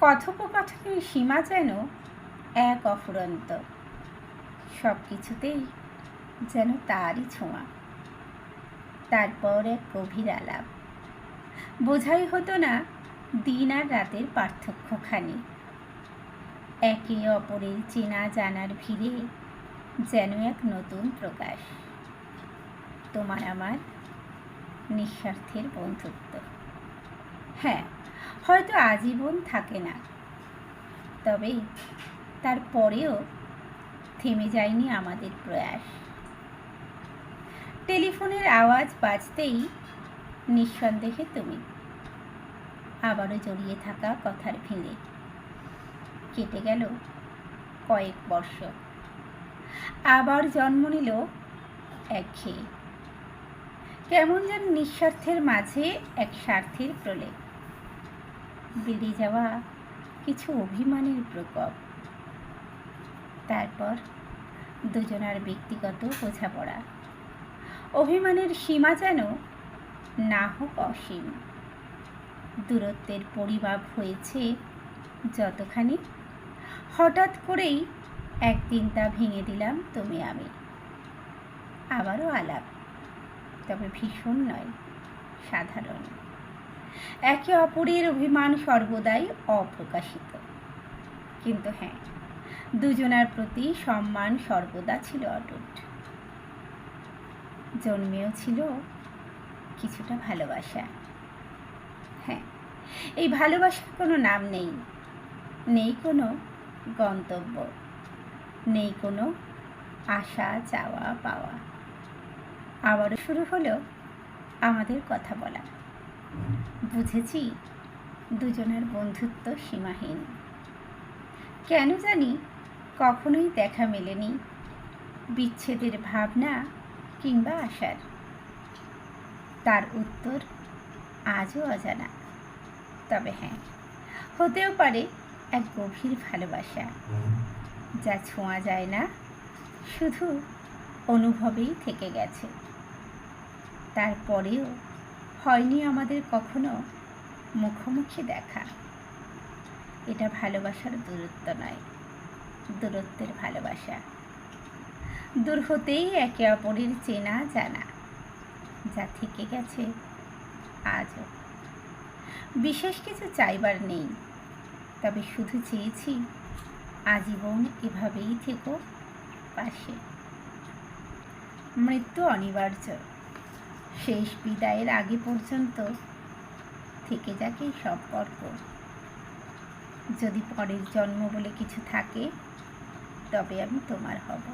কথোপকথনের সীমা যেন এক অফুরন্ত। সব কিছুতেই যেন তারই ছোঁয়া। তারপর এক গভীর আলাপ। বোঝাই হতো না, দিন আর রাতের পার্থক্যখানি। একে অপরের চেনা জানার ভিড়ে যেন এক নতুন প্রকাশ। তোমার আমার নিঃস্বার্থের বন্ধুত্ব। হ্যাঁ হয়তো আজীবন থাকে না। তবে তারপরেও থেমে যায়নি আমাদের প্রয়াস। টেলিফোনের আওয়াজ বাজতেই নিঃসন্দেহে তুমি আবারও জড়িয়ে থাকা কথার ভিড়ে। কেটে গেল কয়েক বর্ষ আবার জন্ম নিল একঘেয়ে। কেমন যেন নিঃস্বার্থের মাঝে এক স্বার্থের প্রলেপ। বেড়ে যাওয়া কিছু অভিমানের প্রকোপ। তারপর দুজনার ব্যক্তিগত বোঝাপড়া। অভিমানের সীমা যেন না হোক অসীম। দূরত্বের পরিমাপ হয়েছে যতখানি। হঠাৎ করেই একদিন তা ভেঙে দিলাম তুমি আমি। আবারও আলাপ, তবে ভীষণ নয়, সাধারণ। একে অপরের অভিমান সর্বদাই অপ্রকাশিত। কিন্তু হ্যাঁ দুজনার প্রতি সম্মান সর্বদা ছিল অটুট। জন্মেও ছিল কিছুটা ভালোবাসা। হ্যাঁ এই ভালোবাসার কোনো নাম নেই নেই কোনো গন্তব্য, নেই কোনো আশা, চাওয়া, পাওয়া। আবারও শুরু হলো আমাদের কথা বলা। বুঝেছি, দুজনের বন্ধুত্ব সীমাহীন। কেন জানি কখনোই দেখা মেলেনি, বিচ্ছেদের ভাবনা কিংবা আশার। তার উত্তর আজও অজানা, তবে হ্যাঁ হতেও পারে এক গভীর ভালোবাসা, যা ছোঁয়া যায় না, শুধু অনুভবেই থেকে গেছে। তারপরেও হয়নি আমাদের কখনো মুখোমুখি দেখা। এটা ভালোবাসার দূরত্ব নয়, দূরত্বের ভালোবাসা। দূর হতেই একে অপরের চেনা জানা, যা থেকে গেছে আজও। বিশেষ কিছু চাইবার নেই, তবে শুধু চেয়েছি আজীবন এভাবেই থেকো পাশে। মৃত্যু অনিবার্য। শেষ বিদায়ের আগে পর্যন্ত থেকে যাকে সব সম্পর্ক যদি পরের জন্ম বলে কিছু থাকে, তবে আমি তোমার হব।